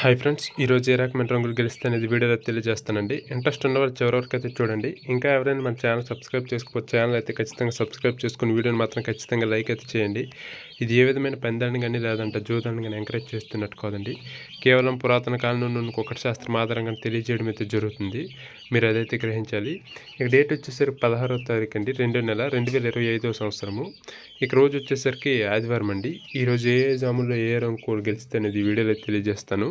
Hi friends ఈరోజు ఏ రకమైన రంగులు గెలిస్తే అనేది వీడియోలో తెలియజేస్తానండి. ఇంట్రెస్ట్ ఉన్నవారు చివరి వరకు అయితే చూడండి. ఇంకా ఎవరైనా మన ఛానల్ సబ్స్క్రైబ్ చేసుకోవచ్చు ఛానల్ అయితే ఖచ్చితంగా సబ్స్క్రైబ్ చేసుకుని వీడియోని మాత్రం ఖచ్చితంగా లైక్ అయితే చేయండి. ఇది ఏ విధమైన పందాన్ని కానీ లేదంటే జూదాన్ని కానీ ఎంకరేజ్ చేస్తున్నట్టు కాదండి. కేవలం పురాతన కాలం నుండి ఒకటి శాస్త్రం ఆధారంగా తెలియజేయడం అయితే జరుగుతుంది. మీరు అదైతే గ్రహించాలి. ఇక డేట్ వచ్చేసరికి పదహారో తారీఖు అండి రెండో నెల రెండు వేల ఇరవై ఐదో సంవత్సరము. ఇక రోజు వచ్చేసరికి ఆదివారం అండి. ఈరోజు ఏ జాముల్లో ఏ రంగు గెలిస్తే అనేది వీడియోలో తెలియజేస్తాను.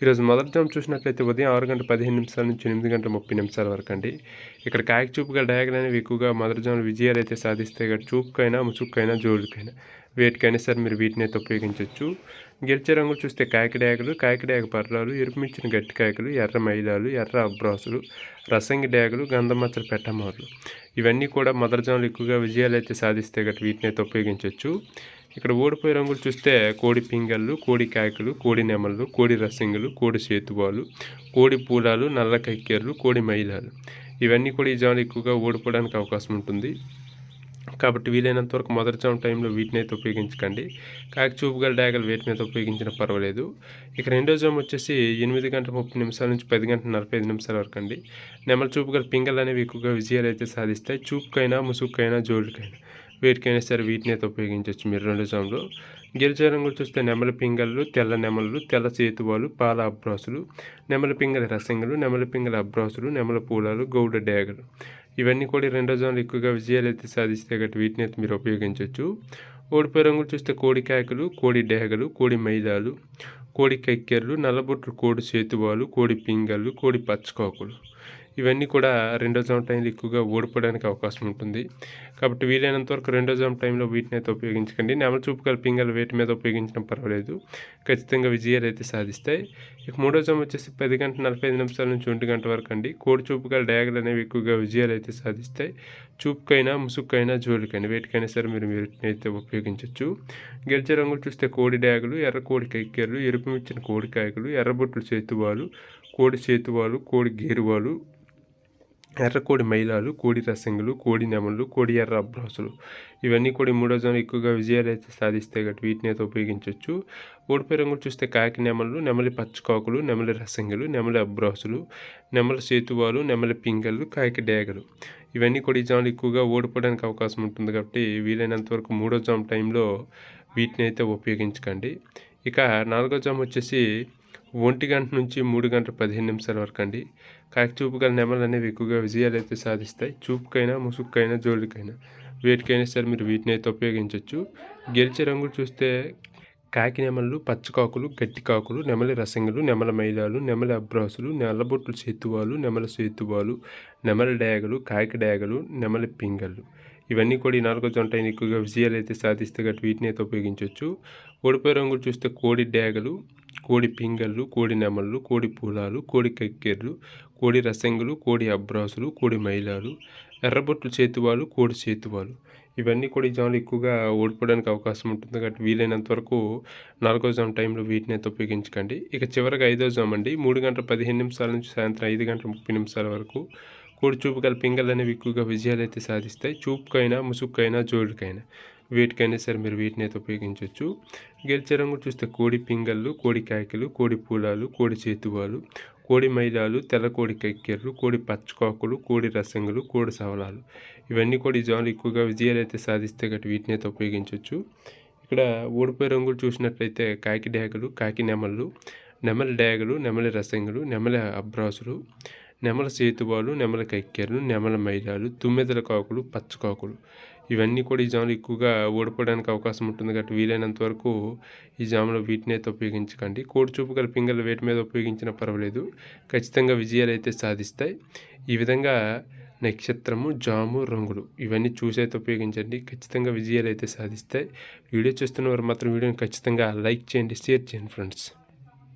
ఈరోజు మొదటి జామ్ చూసినట్లయితే ఉదయం ఆరు గంట పదిహేను నిమిషాల నుంచి ఎనిమిది గంటల ముప్పై నిమిషాల వరకు అండి. ఇక్కడ కాయకు చూపుగా డయాగ్రామ్ అనేవి ఎక్కువగా మొదటి జాములు విజయాలు అయితే సాధిస్తాయి ఇక్కడ చూపుకైనా ముసుక్కైనా జోడుకైనా వేటికైనా సరే మీరు వీటిని అయితే ఉపయోగించవచ్చు. గెలిచే రంగులు చూస్తే కాకిడాగలు కాకిడాగ పర్రాలు ఎరుపుమించిన గట్టి కాయకులు ఎర్ర మైదాలు ఎర్ర అబ్రాసులు రసంగి డాగులు గంధమచ్చల పెట్టమారులు. ఇవన్నీ కూడా మొదటి ఎక్కువగా విజయాలు అయితే సాధిస్తే గట్టి వీటిని అయితే ఉపయోగించవచ్చు. ఇక్కడ ఓడిపోయే రంగులు చూస్తే కోడి పింగళ్ళు కోడి కాయకులు కోడి నెమళ్ళు కోడి రసింగులు కోడి సేతువాలు కోడి పూలాలు నల్ల కక్కెర్లు కోడి మైలాలు. ఇవన్నీ కూడా ఈ జాములు ఎక్కువగా ఓడిపోవడానికి అవకాశం ఉంటుంది. కాబట్టి వీలైనంత వరకు మొదటి జామ్ టైంలో వీటిని అయితే ఉపయోగించకండి. కాకి చూపుగల డాగలు వీటి మీద ఉపయోగించినా పర్వాలేదు. ఇక రెండో జామ్ వచ్చేసి ఎనిమిది గంటల ముప్పై నిమిషాల నుంచి పది గంటల నలభై ఐదు నిమిషాల వరకు అండి. నెమల చూపుగల పింగల్ అనేవి ఎక్కువగా విజయాలు అయితే సాధిస్తాయి. చూపుకైనా ముసుగుకైనా జోడుకైనా. వీటికైనా సరే వీటిని అయితే ఉపయోగించవచ్చు మీరు రెండు జామ్లో. గిరిజా రంగులు చూస్తే నెమలి పింగళ్ళు తెల్ల నెమలు తెల్ల చేతువాలు పాల అబ్రాసులు నెమలి పింగల రసంగులు నెమలి పింగల అబ్రాసులు నెమల పూలాలు గౌడ డేగలు ఇవన్నీ కూడా రెండో జోన్లు ఎక్కువగా విజయాలు అయితే సాధిస్తే గట్టి వీటిని అయితే మీరు ఉపయోగించవచ్చు. ఓడిపోయే రంగులు చూస్తే కోడి కాయకలు కోడి డేగలు కోడి మైదాలు కోడి కక్కెర్లు నల్లబొట్లు కోడి చేతువాలు కోడి పింగళ్ళు కోడి పచ్చకాకులు ఇవన్నీ కూడా రెండో జామ్ టైంలో ఎక్కువగా ఓడిపోవడానికి అవకాశం ఉంటుంది. కాబట్టి వీలైనంత వరకు రెండో జామ్ టైంలో వీటిని అయితే ఉపయోగించకండి. నెమల చూపు గల పింగల్ వేటి మీద ఉపయోగించడం పర్వాలేదు. ఖచ్చితంగా విజయాలు అయితే సాధిస్తాయి. ఇక మూడో జామ్ వచ్చేసి పది గంటల నలభై ఐదు నిమిషాల నుంచి ఒంటి గంట వరకు అండి. కోడి చూపు గల డయాగలు అనేవి ఎక్కువగా విజయాలు అయితే సాధిస్తాయి. చూపుకైనా ముసుక్కైనా జోలికైనా వేటికైనా సరే మీరు వీటిని అయితే ఉపయోగించవచ్చు గిరిజ రంగులు చూస్తే కోడి డాగులు ఎర్ర కోడి కైకేర్లు ఎరుపు మిచ్చిన కోడి కాయకులు ఎర్రబొట్లు చేతువాలు కోడి చేతువాలు కోడి గేరువాలు ఎర్రకోడి మైలాలు కోడి రసంగులు కోడి నెమలు కోడి ఎర్ర అబ్రాసులు. ఇవన్నీ కూడా మూడో జోన్ ఎక్కువగా విజయాలు అయితే సాధిస్తే కాబట్టి వీటిని అయితే ఉపయోగించవచ్చు ఓడిపోయి రంగులు చూస్తే కాకి నెమలు నెమలి పచ్చకాకులు నెమలి రసంగులు నెమలి అబ్రాసులు నెమలి సేతువాలు నెమలి పింగళ్ళు కాకి డేగలు. ఇవన్నీ కూడా ఈ జాములు ఎక్కువగా ఓడిపోవడానికి అవకాశం ఉంటుంది కాబట్టి వీలైనంత వరకు మూడో జామ్ టైంలో వీటిని అయితే ఉపయోగించకండి. ఇక నాలుగో జామ్ వచ్చేసి ఒంటి గంట నుంచి మూడు గంటల పదిహేను నిమిషాల వరకు అండి. కాకి చూపు గల నెమలు అనేవి ఎక్కువగా విజయాలు అయితే సాధిస్తాయి. చూపుకైనా ముసుగుకైనా జోలికైనా వేటికైనా సరే మీరు వీటిని అయితే ఉపయోగించవచ్చు గెలిచే రంగులు చూస్తే కాకి నెమలు పచ్చకాకులు గట్టి కాకులు నెమలి రసంగులు నెమల మైదాలు నెమలి అబ్రాసులు నెల్లబొట్లు సేతువాలు నెమల సేతువాలు నెమలి డాగలు కాకి డాగలు నెమలి పింగళ్ళు. ఇవన్నీ కూడా ఈ నాలుగో జంట ఎక్కువగా విజయాలు అయితే సాధిస్తే గట్టి వీటిని అయితే ఉపయోగించవచ్చు ఓడిపోయే రంగులు చూస్తే కోడి డాగలు కోడి పింగళ్ళు కోడి నెమళ్ళు కోడి పూలాలు కోడి కక్కెర్లు కోడి రసంగులు కోడి అబ్రాసులు కోడి మైలాలు ఎర్రబొట్లు చేతువాలు కోడి చేతువాలు. ఇవన్నీ కూడా ఈ జాములు ఎక్కువగా ఓడిపోవడానికి అవకాశం ఉంటుంది కాబట్టి వీలైనంత వరకు నాలుగో జామ్ టైంలో వీటిని అయితే ఉపయోగించకండి. ఇక చివరిగా ఐదో జామ్ అండి. మూడు గంటల పదిహేను నిమిషాల నుంచి సాయంత్రం ఐదు గంటల ముప్పై నిమిషాల వరకు కోడి చూపు గల పింగళ్ళు అనేవి ఎక్కువగా విజయాలు అయితే సాధిస్తాయి. చూపుకైనా ముసుగుకైనా జోడుకైనా. వీటికైనా సరే మీరు వీటిని అయితే ఉపయోగించవచ్చు. గెలిచే రంగు చూస్తే కోడి పింగళ్ళు కోడి కాయకలు కోడి పూలాలు కోడి చేతువాలు కోడి మైదాలు తెల్ల కోడి కక్కెర్లు కోడి పచ్చకాకులు కోడి రసంగులు కోడి సవలాలు. ఇవన్నీ కూడా ఈ జాన్లు ఎక్కువగా విజయాలు అయితే సాధిస్తే గట్టి వీటిని అయితే ఉపయోగించవచ్చు. ఇక్కడ ఓడిపోయే రంగులు చూసినట్లయితే కాకి డ్యాగులు కాకి నెమళ్ళు నెమలి డ్యాగులు నెమలి రసంగులు నెమలి అబ్రాసులు నెమల సేతువాలు నెమల కక్కెర్లు నెమల మైదాలు తుమ్మెదల కాకులు పచ్చకాకులు. ఇవన్నీ కూడా ఈ జాములు ఎక్కువగా ఓడిపోవడానికి అవకాశం ఉంటుంది కాబట్టి వీలైనంత వరకు ఈ జాములో వీటిని అయితే ఉపయోగించకండి. కోడి చూపు గల పింగళ వేటి మీద ఉపయోగించినా పర్వాలేదు. ఖచ్చితంగా విజయాలు అయితే సాధిస్తాయి. ఈ విధంగా నక్షత్రము జాము రంగులు ఇవన్నీ చూసి అయితే ఉపయోగించండి. ఖచ్చితంగా విజయాలు అయితే సాధిస్తాయి. వీడియో చూస్తున్న వారు మాత్రం వీడియోని ఖచ్చితంగా లైక్ చేయండి షేర్ చేయండి ఫ్రెండ్స్.